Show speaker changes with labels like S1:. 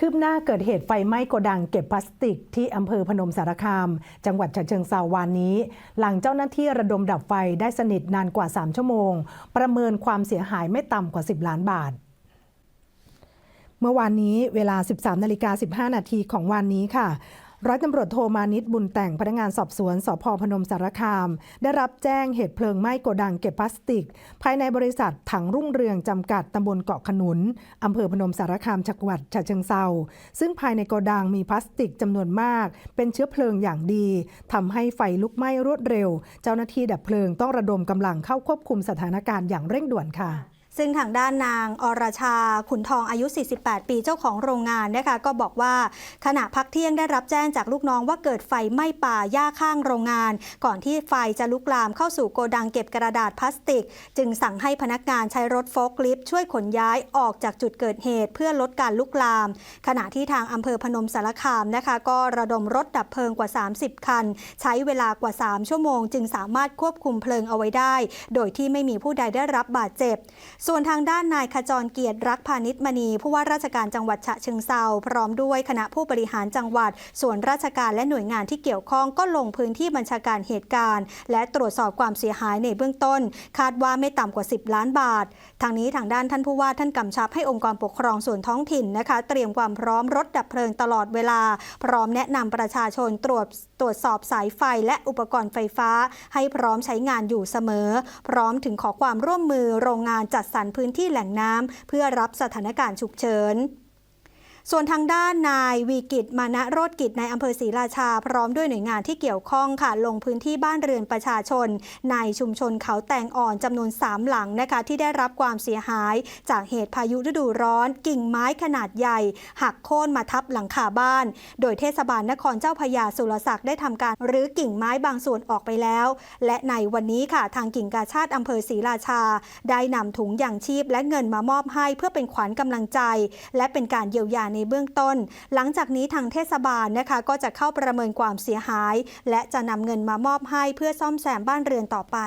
S1: คืบหน้าเกิดเหตุไฟไหม้โกดังเก็บพลาสติกที่อำเภอพนมสารคาม จังหวัดฉะเชิงเซาวานนี้ หลังเจ้าหน้าที่ระดมดับไฟได้สนิทนานกว่า 3 ชั่วโมง ประเมินความเสียหายไม่ต่ำกว่า 10 ล้านบาทเมื่อวานนี้เวลา 13 นาฬิกา 15 นาทีของวันนี้ค่ะ ร้อยตำรวจโทมานิตบุญแต่งพนักงานสอบสวนสพพนมสารคาม ได้รับแจ้งเหตุเพลิงไหม้โกดังเก็บพลาสติก ภายในบริษัทถังรุ่งเรืองจำกัดตำบลเกาะขนุนอำเภอพนมสารคามจังหวัดฉะเชิงเซาซึ่งภายในโกดังมีพลาสติกจำนวนมาก เป็นเชื้อเพลิงอย่างดีทำให้ไฟลุกไหม้รวดเร็ว เจ้าหน้าที่ดับเพลิงต้องระดมกำลังเข้าควบคุมสถานการณ์อย่างเร่งด่วนค่ะ
S2: ซึ่งทางด้านนางอรชาขุนทองอายุ 48 ปีเจ้าของโรงงานนะคะก็บอกว่าขณะพักเที่ยงได้รับแจ้งจากลูกน้องว่าเกิดไฟไหม้ป่าหญ้าข้างโรงงาน ก่อนที่ไฟจะลุกลามเข้าสู่โกดังเก็บกระดาษพลาสติก จึงสั่งให้พนักงานใช้รถโฟล์คลิฟต์ช่วยขนย้ายออกจากจุดเกิดเหตุ เพื่อลดการลุกลาม ขณะที่ทางอำเภอพนมสารคามนะคะ ก็ระดมรถดับเพลิงกว่า 30 คัน ใช้เวลากว่า 3 ชั่วโมง จึงสามารถควบคุมเพลิงเอาไว้ได้ โดยที่ไม่มีผู้ใดได้รับบาดเจ็บส่วนทางด้านนายขจรเกียรติรักพาณิชมณี ผู้ว่าราชการจังหวัดฉะเชิงเซาพร้อมด้วยคณะผู้บริหารจังหวัด ส่วนราชการและหน่วยงานที่เกี่ยวข้องก็ลงพื้นที่บัญชาการเหตุการณ์ และตรวจสอบความเสียหายในเบื้องต้น คาดว่าไม่ต่ำกว่า 10 ล้านบาท ทางนี้ทางด้านท่านผู้ว่าท่านกำชับให้องค์กรปกครองส่วนท้องถิ่นนะคะ เตรียมความพร้อมรถดับเพลิงตลอดเวลา พร้อมแนะนำประชาชนตรวจตรวจสอบสายไฟและอุปกรณ์ไฟฟ้า ให้พร้อมใช้งานอยู่เสมอ พร้อมถึงขอความร่วมมือโรงงานจัดสรรพื้นที่แหล่งน้ำเพื่อรับสถานการณ์ฉุกเฉิน ส่วนทางด้านนายวีกิจมานะโรธกิจในอำเภอศรีราชา พร้อมด้วยหน่วยงานที่เกี่ยวข้องค่ะ ลงพื้นที่บ้านเรือนประชาชน ในชุมชนเขาแตงอ่อนจำนวน 3 หลังนะคะ ที่ได้รับความเสียหาย จากเหตุพายุฤดูร้อน กิ่งไม้ขนาดใหญ่ หักโค่นมาทับหลังคาบ้าน โดยเทศบาลนครเจ้าพระยาสุรศักดิ์ได้ทำการรื้อกิ่งไม้บางส่วนออกไปแล้ว และในวันนี้ค่ะทางกิ่งกาชาติอำเภอศรีราชา ได้นำถุงยางชีพและเงินมามอบให้เพื่อเป็นขวัญกำลังใจ และเป็นการเยียวยาในเบื้องต้น หลังจากนี้ทางเทศบาลนะคะก็จะเข้าประเมินความเสียหาย และจะนำเงินมามอบให้เพื่อซ่อมแซมบ้านเรือนต่อไป